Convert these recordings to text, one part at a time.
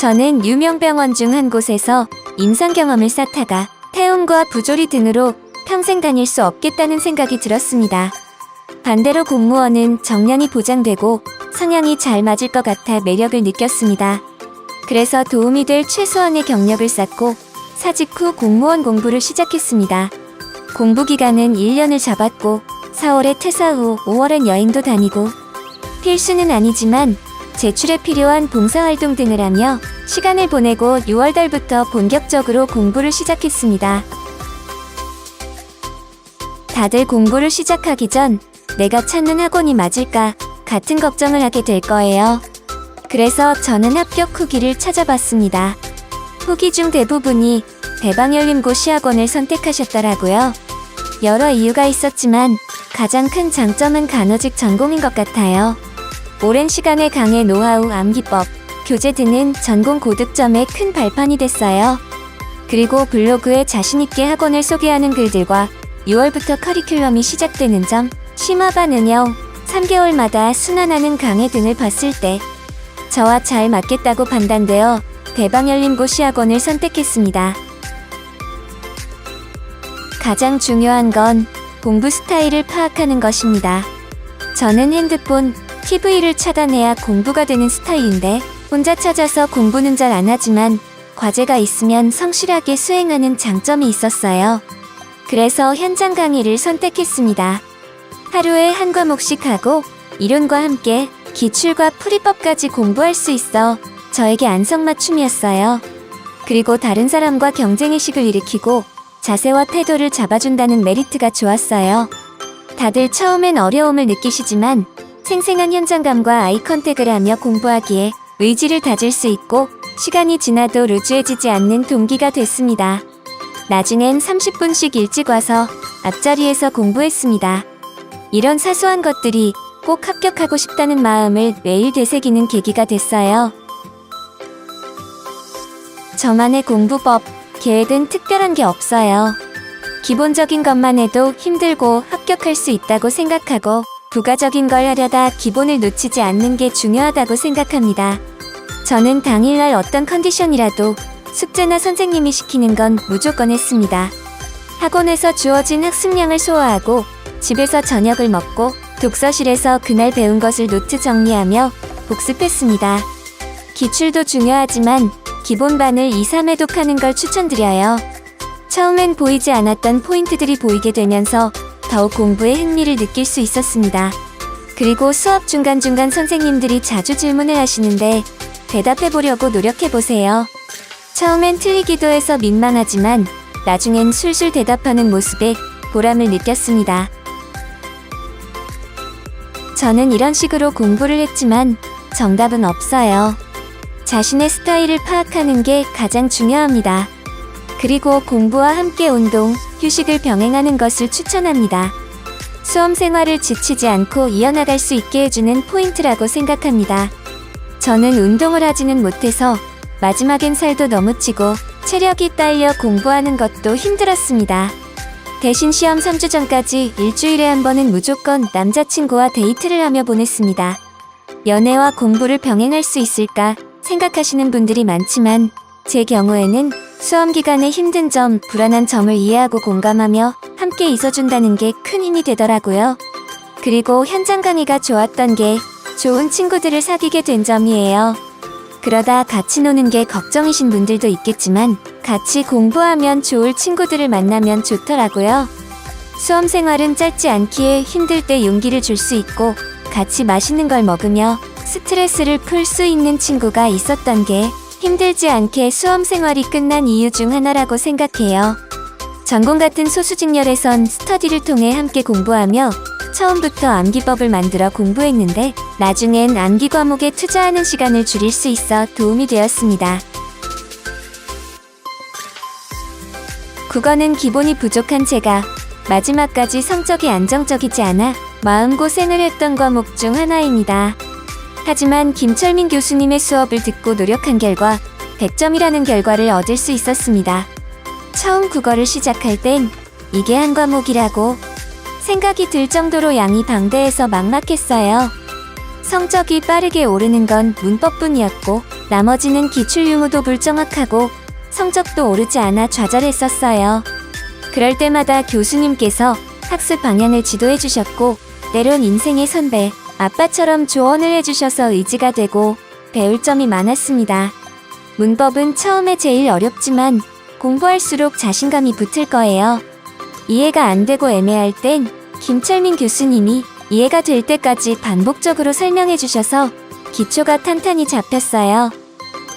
저는 유명 병원 중 한 곳에서 임상 경험을 쌓다가 태움과 부조리 등으로 평생 다닐 수 없겠다는 생각이 들었습니다. 반대로 공무원은 정년이 보장되고 성향이 잘 맞을 것 같아 매력을 느꼈습니다. 그래서 도움이 될 최소한의 경력을 쌓고 사직 후 공무원 공부를 시작했습니다. 공부 기간은 1년을 잡았고 4월에 퇴사 후 5월엔 여행도 다니고 필수는 아니지만 제출에 필요한 봉사활동 등을 하며 시간을 보내고 6월달부터 본격적으로 공부를 시작했습니다. 다들 공부를 시작하기 전 내가 찾는 학원이 맞을까 같은 걱정을 하게 될 거예요. 그래서 저는 합격 후기를 찾아봤습니다. 후기 중 대부분이 대방열림고 시학원을 선택하셨더라고요. 여러 이유가 있었지만 가장 큰 장점은 간호직 전공인 것 같아요. 오랜 시간의 강의 노하우, 암기법, 교재 등은 전공 고득점에 큰 발판이 됐어요. 그리고 블로그에 자신있게 학원을 소개하는 글들과 6월부터 커리큘럼이 시작되는 점, 심화반 은영, 3개월마다 순환하는 강의 등을 봤을 때 저와 잘 맞겠다고 판단되어 대방열림고 시학원을 선택했습니다. 가장 중요한 건 공부 스타일을 파악하는 것입니다. 저는 핸드폰, TV를 차단해야 공부가 되는 스타일인데 혼자 찾아서 공부는 잘 안 하지만 과제가 있으면 성실하게 수행하는 장점이 있었어요. 그래서 현장 강의를 선택했습니다. 하루에 한 과목씩 하고 이론과 함께 기출과 풀이법까지 공부할 수 있어 저에게 안성맞춤이었어요. 그리고 다른 사람과 경쟁의식을 일으키고 자세와 태도를 잡아준다는 메리트가 좋았어요. 다들 처음엔 어려움을 느끼시지만 생생한 현장감과 아이 컨택을 하며 공부하기에 의지를 다질 수 있고 시간이 지나도 루즈해지지 않는 동기가 됐습니다. 나중엔 30분씩 일찍 와서 앞자리에서 공부했습니다. 이런 사소한 것들이 꼭 합격하고 싶다는 마음을 매일 되새기는 계기가 됐어요. 저만의 공부법, 계획은 특별한 게 없어요. 기본적인 것만 해도 힘들고 합격할 수 있다고 생각하고 부가적인 걸 하려다 기본을 놓치지 않는 게 중요하다고 생각합니다. 저는 당일날 어떤 컨디션이라도 숙제나 선생님이 시키는 건 무조건 했습니다. 학원에서 주어진 학습량을 소화하고 집에서 저녁을 먹고 독서실에서 그날 배운 것을 노트 정리하며 복습했습니다. 기출도 중요하지만 기본반을 2, 3회독 하는 걸 추천드려요. 처음엔 보이지 않았던 포인트들이 보이게 되면서 더욱 공부에 흥미를 느낄 수 있었습니다. 그리고 수업 중간중간 선생님들이 자주 질문을 하시는데 대답해 보려고 노력해 보세요. 처음엔 틀리기도 해서 민망하지만 나중엔 술술 대답하는 모습에 보람을 느꼈습니다. 저는 이런 식으로 공부를 했지만 정답은 없어요. 자신의 스타일을 파악하는 게 가장 중요합니다. 그리고 공부와 함께 운동, 휴식을 병행하는 것을 추천합니다. 수험 생활을 지치지 않고 이어나갈 수 있게 해주는 포인트라고 생각합니다. 저는 운동을 하지는 못해서 마지막엔 살도 너무 찌고 체력이 딸려 공부하는 것도 힘들었습니다. 대신 시험 3주 전까지 일주일에 한 번은 무조건 남자친구와 데이트를 하며 보냈습니다. 연애와 공부를 병행할 수 있을까 생각하시는 분들이 많지만 제 경우에는 수험 기간의 힘든 점, 불안한 점을 이해하고 공감하며 함께 있어준다는 게 큰 힘이 되더라고요. 그리고 현장 강의가 좋았던 게 좋은 친구들을 사귀게 된 점이에요. 그러다 같이 노는 게 걱정이신 분들도 있겠지만 같이 공부하면 좋을 친구들을 만나면 좋더라고요. 수험 생활은 짧지 않기에 힘들 때 용기를 줄 수 있고 같이 맛있는 걸 먹으며 스트레스를 풀 수 있는 친구가 있었던 게 힘들지 않게 수험 생활이 끝난 이유 중 하나라고 생각해요. 전공 같은 소수직렬에선 스터디를 통해 함께 공부하며 처음부터 암기법을 만들어 공부했는데 나중엔 암기 과목에 투자하는 시간을 줄일 수 있어 도움이 되었습니다. 국어는 기본이 부족한 제가 마지막까지 성적이 안정적이지 않아 마음고생을 했던 과목 중 하나입니다. 하지만 김철민 교수님의 수업을 듣고 노력한 결과 100점이라는 결과를 얻을 수 있었습니다. 처음 국어를 시작할 땐 이게 한 과목이라고 생각이 들 정도로 양이 방대해서 막막했어요. 성적이 빠르게 오르는 건 문법뿐이었고 나머지는 기출 유무도 불정확하고 성적도 오르지 않아 좌절했었어요. 그럴 때마다 교수님께서 학습 방향을 지도해 주셨고 때론 인생의 선배, 아빠처럼 조언을 해주셔서 의지가 되고 배울 점이 많았습니다. 문법은 처음에 제일 어렵지만 공부할수록 자신감이 붙을 거예요. 이해가 안 되고 애매할 땐 김철민 교수님이 이해가 될 때까지 반복적으로 설명해 주셔서 기초가 탄탄히 잡혔어요.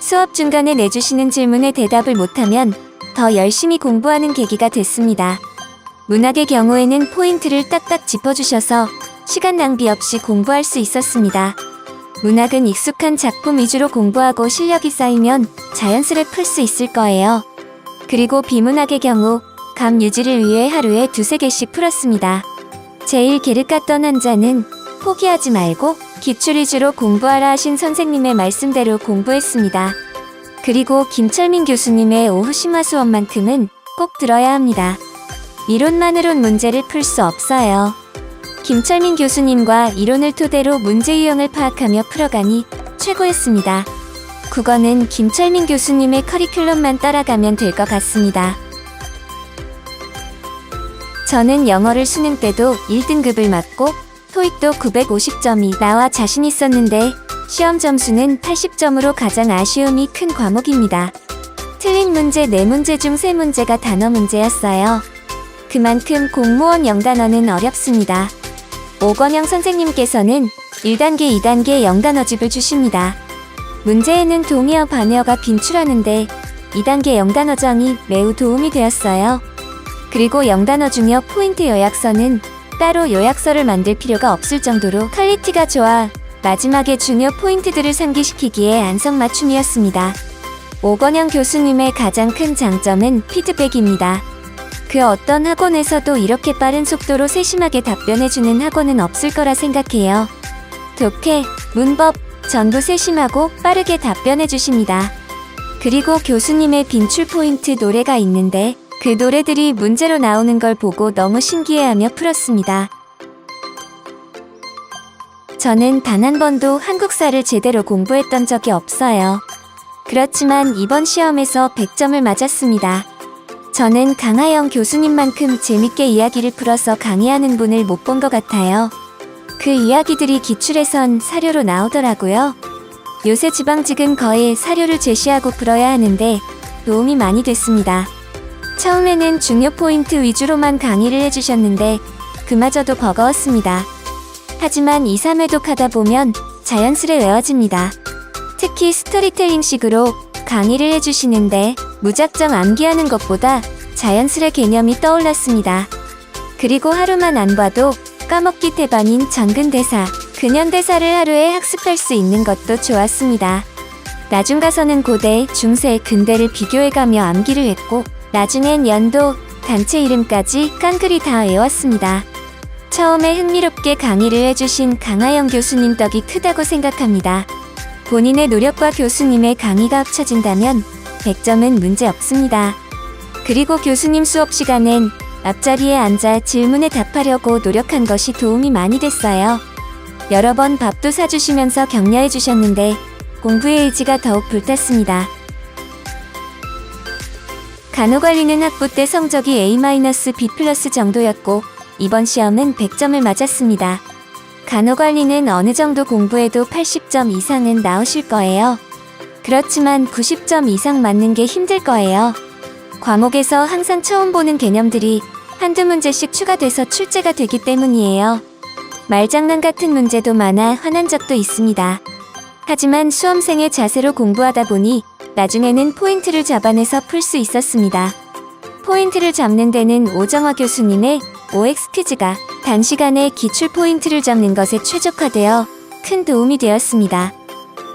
수업 중간에 내주시는 질문에 대답을 못하면 더 열심히 공부하는 계기가 됐습니다. 문학의 경우에는 포인트를 딱딱 짚어주셔서 시간 낭비 없이 공부할 수 있었습니다. 문학은 익숙한 작품 위주로 공부하고 실력이 쌓이면 자연스레 풀 수 있을 거예요. 그리고 비문학의 경우 감 유지를 위해 하루에 두세 개씩 풀었습니다. 제일 게르 같던 한자는 포기하지 말고 기출 위주로 공부하라 하신 선생님의 말씀대로 공부했습니다. 그리고 김철민 교수님의 오후 심화 수업만큼은 꼭 들어야 합니다. 이론만으론 문제를 풀 수 없어요. 김철민 교수님과 이론을 토대로 문제 유형을 파악하며 풀어가니 최고였습니다. 국어는 김철민 교수님의 커리큘럼만 따라가면 될 것 같습니다. 저는 영어를 수능 때도 1등급을 맞고 토익도 950점이 나와 자신 있었는데 시험 점수는 80점으로 가장 아쉬움이 큰 과목입니다. 틀린 문제 4문제 중 3문제가 단어 문제였어요. 그만큼 공무원 영단어는 어렵습니다. 오건영 선생님께서는 1단계, 2단계 영단어집을 주십니다. 문제에는 동의어, 반의어가 빈출하는데 2단계 영단어정이 매우 도움이 되었어요. 그리고 영단어 중요 포인트 요약서는 따로 요약서를 만들 필요가 없을 정도로 퀄리티가 좋아 마지막에 중요 포인트들을 상기시키기에 안성맞춤이었습니다. 오건영 교수님의 가장 큰 장점은 피드백입니다. 그 어떤 학원에서도 이렇게 빠른 속도로 세심하게 답변해주는 학원은 없을 거라 생각해요. 독해, 문법, 전부 세심하고 빠르게 답변해주십니다. 그리고 교수님의 빈출 포인트 노래가 있는데 그 노래들이 문제로 나오는 걸 보고 너무 신기해하며 풀었습니다. 저는 단 한 번도 한국사를 제대로 공부했던 적이 없어요. 그렇지만 이번 시험에서 100점을 맞았습니다. 저는 강하영 교수님만큼 재밌게 이야기를 풀어서 강의하는 분을 못 본 것 같아요. 그 이야기들이 기출에선 사료로 나오더라고요. 요새 지방직은 거의 사료를 제시하고 풀어야 하는데 도움이 많이 됐습니다. 처음에는 중요 포인트 위주로만 강의를 해주셨는데 그마저도 버거웠습니다. 하지만 2, 3회독 하다 보면 자연스레 외워집니다. 특히 스토리텔링식으로 강의를 해주시는데 무작정 암기하는 것보다 자연스레 개념이 떠올랐습니다. 그리고 하루만 안 봐도 까먹기 태반인 전근대사, 근현대사를 하루에 학습할 수 있는 것도 좋았습니다. 나중 가서는 고대, 중세, 근대를 비교해가며 암기를 했고 나중엔 연도, 단체 이름까지 깡그리 다 외웠습니다. 처음에 흥미롭게 강의를 해주신 강하영 교수님 덕이 크다고 생각합니다. 본인의 노력과 교수님의 강의가 합쳐진다면 100점은 문제 없습니다. 그리고 교수님 수업 시간엔 앞자리에 앉아 질문에 답하려고 노력한 것이 도움이 많이 됐어요. 여러 번 밥도 사주시면서 격려해 주셨는데 공부의 의지가 더욱 불탔습니다. 간호관리는 학부 때 성적이 A-B 정도였고 이번 시험은 100점을 맞았습니다. 간호관리는 어느 정도 공부해도 80점 이상은 나오실 거예요. 그렇지만 90점 이상 맞는 게 힘들 거예요. 과목에서 항상 처음 보는 개념들이 한두 문제씩 추가돼서 출제가 되기 때문이에요. 말장난 같은 문제도 많아 화난 적도 있습니다. 하지만 수험생의 자세로 공부하다 보니 나중에는 포인트를 잡아내서 풀 수 있었습니다. 포인트를 잡는 데는 오정화 교수님의 OX 퀴즈가 단시간에 기출 포인트를 잡는 것에 최적화되어 큰 도움이 되었습니다.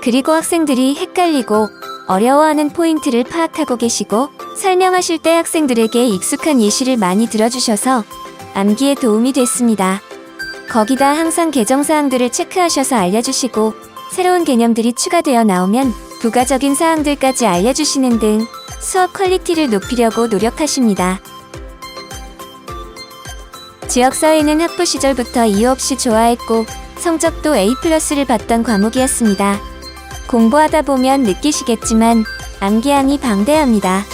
그리고 학생들이 헷갈리고 어려워하는 포인트를 파악하고 계시고 설명하실 때 학생들에게 익숙한 예시를 많이 들어주셔서 암기에 도움이 됐습니다. 거기다 항상 개정사항들을 체크하셔서 알려주시고 새로운 개념들이 추가되어 나오면 부가적인 사항들까지 알려주시는 등 수업 퀄리티를 높이려고 노력하십니다. 지역사회는 학부 시절부터 이유 없이 좋아했고 성적도 A+를 받던 과목이었습니다. 공부하다 보면 느끼시겠지만 암기함이 방대합니다.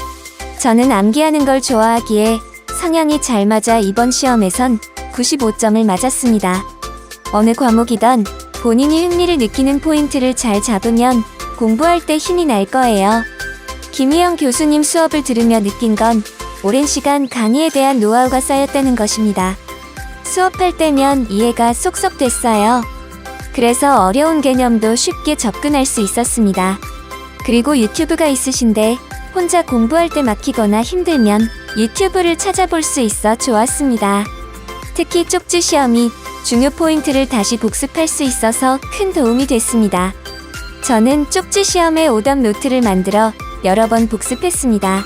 저는 암기하는 걸 좋아하기에 성향이 잘 맞아 이번 시험에선 95점을 맞았습니다. 어느 과목이든 본인이 흥미를 느끼는 포인트를 잘 잡으면 공부할 때 힘이 날 거예요. 김희영 교수님 수업을 들으며 느낀 건 오랜 시간 강의에 대한 노하우가 쌓였다는 것입니다. 수업할 때면 이해가 쏙쏙 됐어요. 그래서 어려운 개념도 쉽게 접근할 수 있었습니다. 그리고 유튜브가 있으신데 혼자 공부할 때 막히거나 힘들면 유튜브를 찾아볼 수 있어 좋았습니다. 특히 쪽지 시험이 중요 포인트를 다시 복습할 수 있어서 큰 도움이 됐습니다. 저는 쪽지 시험에 오답 노트를 만들어 여러 번 복습했습니다.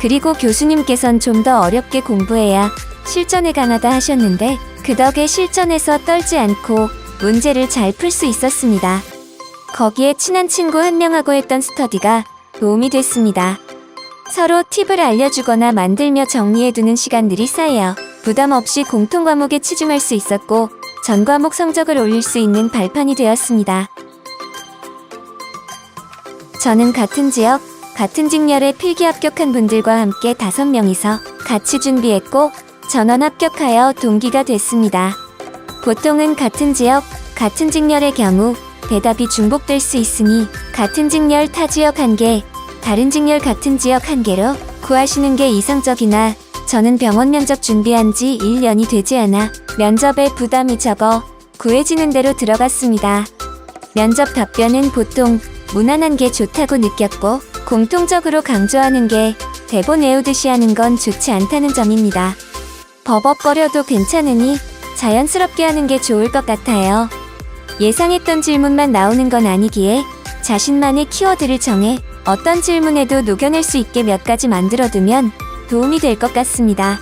그리고 교수님께선 좀 더 어렵게 공부해야 실전에 강하다 하셨는데 그 덕에 실전에서 떨지 않고 문제를 잘 풀 수 있었습니다. 거기에 친한 친구 한 명하고 했던 스터디가 도움이 됐습니다. 서로 팁을 알려주거나 만들며 정리해두는 시간들이 쌓여 부담 없이 공통 과목에 치중할 수 있었고 전 과목 성적을 올릴 수 있는 발판이 되었습니다. 저는 같은 지역, 같은 직렬에 필기 합격한 분들과 함께 다섯 명이서 같이 준비했고 전원 합격하여 동기가 됐습니다. 보통은 같은 지역, 같은 직렬의 경우 대답이 중복될 수 있으니 같은 직렬 타 지역 한 개, 다른 직렬 같은 지역 한 개로 구하시는 게 이상적이나 저는 병원 면접 준비한 지 1년이 되지 않아 면접에 부담이 적어 구해지는 대로 들어갔습니다. 면접 답변은 보통 무난한 게 좋다고 느꼈고 공통적으로 강조하는 게 대본 외우듯이 하는 건 좋지 않다는 점입니다. 버벅거려도 괜찮으니 자연스럽게 하는 게 좋을 것 같아요. 예상했던 질문만 나오는 건 아니기에 자신만의 키워드를 정해 어떤 질문에도 녹여낼 수 있게 몇 가지 만들어두면 도움이 될 것 같습니다.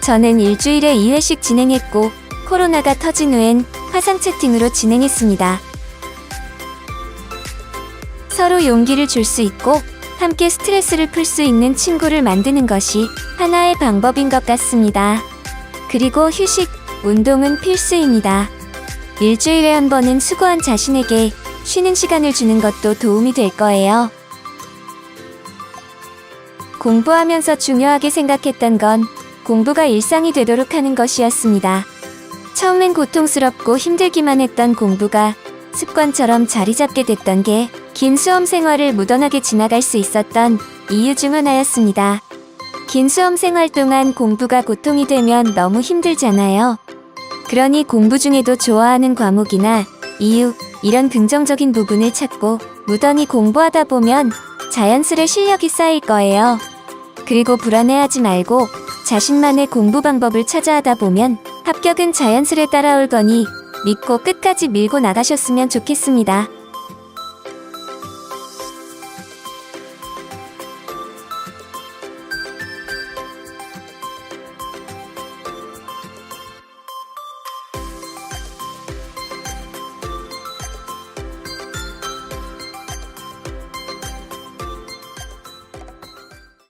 저는 일주일에 2회씩 진행했고 코로나가 터진 후엔 화상 채팅으로 진행했습니다. 서로 용기를 줄 수 있고 함께 스트레스를 풀 수 있는 친구를 만드는 것이 하나의 방법인 것 같습니다. 그리고 휴식, 운동은 필수입니다. 일주일에 한 번은 수고한 자신에게 쉬는 시간을 주는 것도 도움이 될 거예요. 공부하면서 중요하게 생각했던 건 공부가 일상이 되도록 하는 것이었습니다. 처음엔 고통스럽고 힘들기만 했던 공부가 습관처럼 자리 잡게 됐던 게 긴 수험 생활을 무던하게 지나갈 수 있었던 이유 중 하나였습니다. 긴 수험 생활 동안 공부가 고통이 되면 너무 힘들잖아요. 그러니 공부 중에도 좋아하는 과목이나 이유, 이런 긍정적인 부분을 찾고 무던히 공부하다 보면 자연스레 실력이 쌓일 거예요. 그리고 불안해하지 말고 자신만의 공부 방법을 찾아 하다 보면 합격은 자연스레 따라올 거니 믿고 끝까지 밀고 나가셨으면 좋겠습니다.